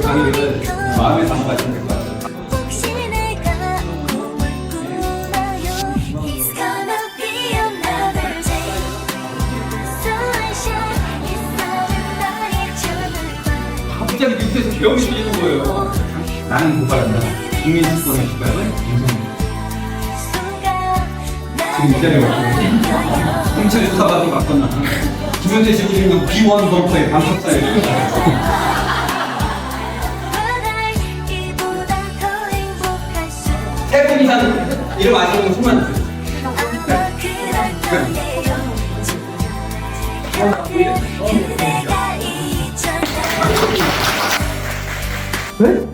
강의를 마음에 담아가시면 될것 같아요. 갑자기 밑에서 배움이 들리는 거예요. 나는 고발한다. 국민 특권의 시간은 김성민. 지금 이 자리에 왔고 홍철이 사과도 바꿨나. 김현재. 이보다 더 행복할 수 세분 이상 이름 아시는 분 손만 주세요. 아마 너무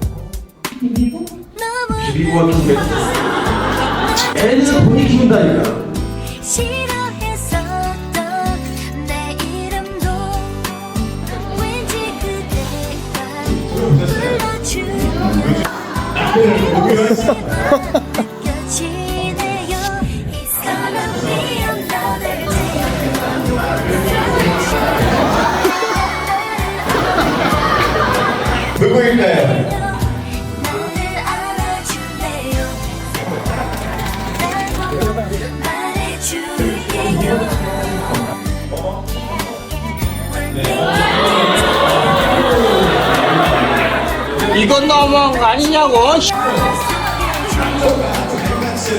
비비고 같은 게. 애는 본인 키운다니까. 누구일까요? 이건 너무한 거 아니냐고.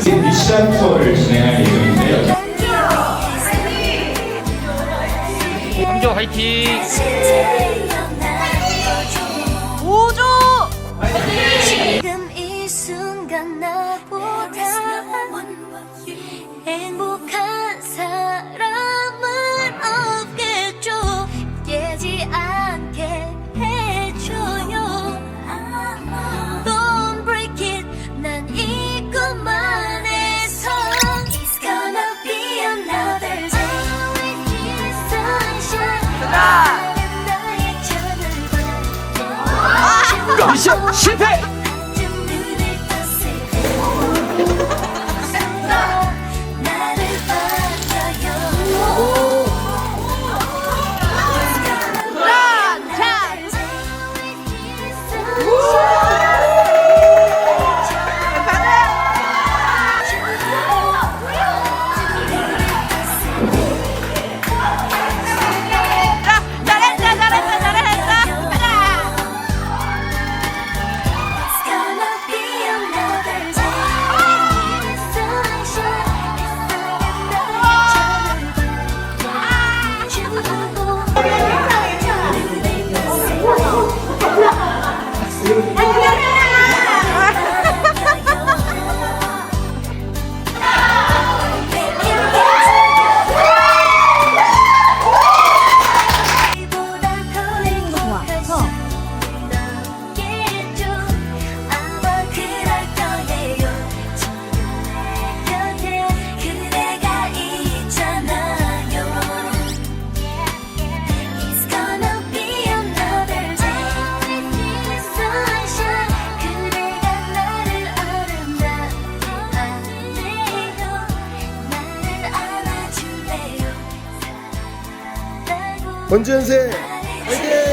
미션 투어를 진행할 예정인데요. 함조 화이팅. 지금 이 순간 나보다 행복 是失配。 권지현세 화이팅!